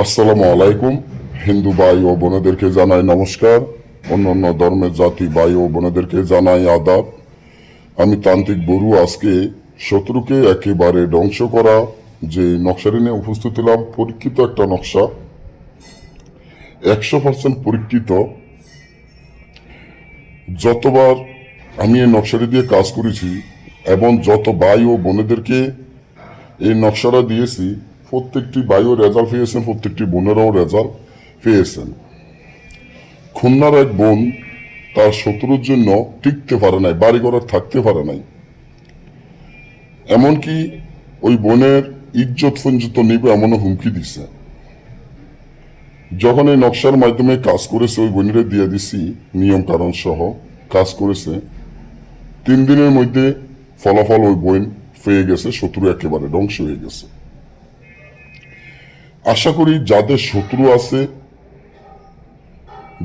আসসালামু আলাইকুম। হিন্দু ভাই ও বোনেদেরকে জানাই নমস্কার। অন্য অন্য ধর্মের জাতি ভাই ও বোনেদেরকে জানাই আদাব। আমি তান্ত্রিক বড়ু, আজকে শত্রুকে একেবারে ধ্বংস করা, যে নকশাটি নিয়ে উপস্থিত হলাম, পরীক্ষিত একটা নকশা। একশো পার্সেন্ট পরীক্ষিত। যতবার আমি এই নকশাটি দিয়ে কাজ করেছি, এবং যত ভাই ও বোনেদেরকে এই নকশাটা দিয়েছি প্রত্যেকটি ভাইও রেজাল্ট পেয়েছেন, প্রত্যেকটি বোনেরাও রেজাল্ট পেয়েছেন। খুলনার এক বোন তার শত্রুর জন্য টিকতে পারে নাই বাড়ি ঘরে থাকতে পারে নাই। এমনকি ওই বোনের ইজ্জত পর্যন্ত নিবে এমনও হুমকি দিছে। যখন এই নকশার মাধ্যমে কাজ করেছে, ওই বোনেরে দিয়ে দিছি নিয়ম কারণ সহ কাজ করেছে। তিন দিনের মধ্যে ফলাফল ওই বোন পেয়ে গেছে, শত্রু একেবারে ধ্বংস হয়ে গেছে। আশা করি যাদের শত্রু আছে,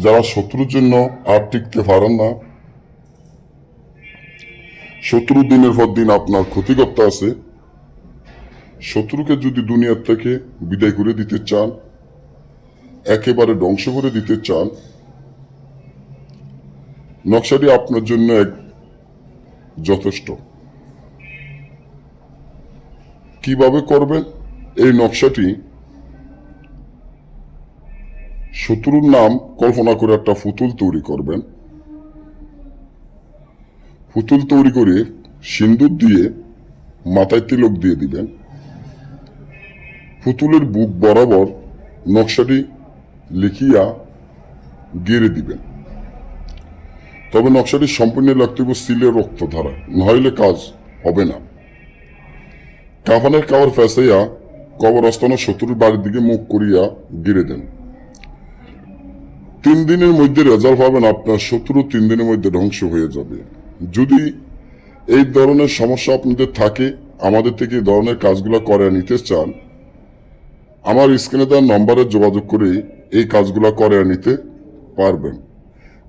যারা শত্রুর জন্য আর টিকতে পারেন না, শত্রু দিনের পর দিন আপনার ক্ষতি করতে আছে, শত্রুকে যদি দুনিয়ার থেকে বিদায় করে দিতে চান, একেবারে ধ্বংস করে দিতে চান, নকশাটি আপনার জন্য এক যথেষ্ট। কীভাবে করবেন? এই নকশাটি শত্রুর নাম কল্পনা করে একটা পুতুল তৈরি করবেন। পুতুল তৈরি করে সিন্দুর দিয়ে মাথায় তিলক দিয়ে দিবেন। পুতুলের বুক বরাবর নকশাটি লিখিয়া গেড়ে দিবেন। তবে নকশাটি সম্পূর্ণ লাগতে হবে সিলের রক্ত ধারা নইলে কাজ হবে না। কাফানের কাবার ফেসাইয়া কবরস্থানের শত্রুর বাড়ির দিকে মুখ করিয়া গিরে দেন। তিন দিনের মধ্যে রেজাল্ট পাবেন আপনার শত্রু তিন দিনের মধ্যে ধ্বংস হয়ে যাবে। যদি এই ধরনের সমস্যা আপনাদের থাকে, আমাদের থেকে এই ধরনের কাজগুলো করে নিতে চান, আমার স্ক্রিনে দেওয়ার নম্বরে যোগাযোগ করে এই কাজগুলো করে নিতে পারবেন।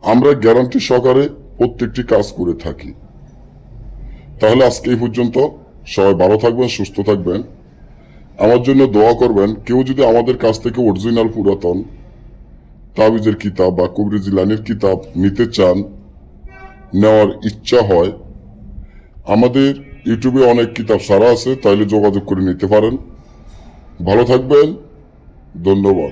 আমরা গ্যারান্টি সহকারে প্রত্যেকটি কাজ করে থাকি। তাহলে আজকে এই পর্যন্ত। সবাই ভালো থাকবেন, সুস্থ থাকবেন। আমার জন্য দোয়া করবেন, কেউ যদি আমাদের কাছ থেকে অরিজিনাল পুরাতন তাবিজের কিতাব বা কবির জিলানির কিতাব নিতে চান, নেওয়ার ইচ্ছা হয়, আমাদের ইউটিউবে অনেক কিতাব সারা আছে, তাইলে যোগাযোগ করে নিতে পারেন। ভালো থাকবেন, ধন্যবাদ।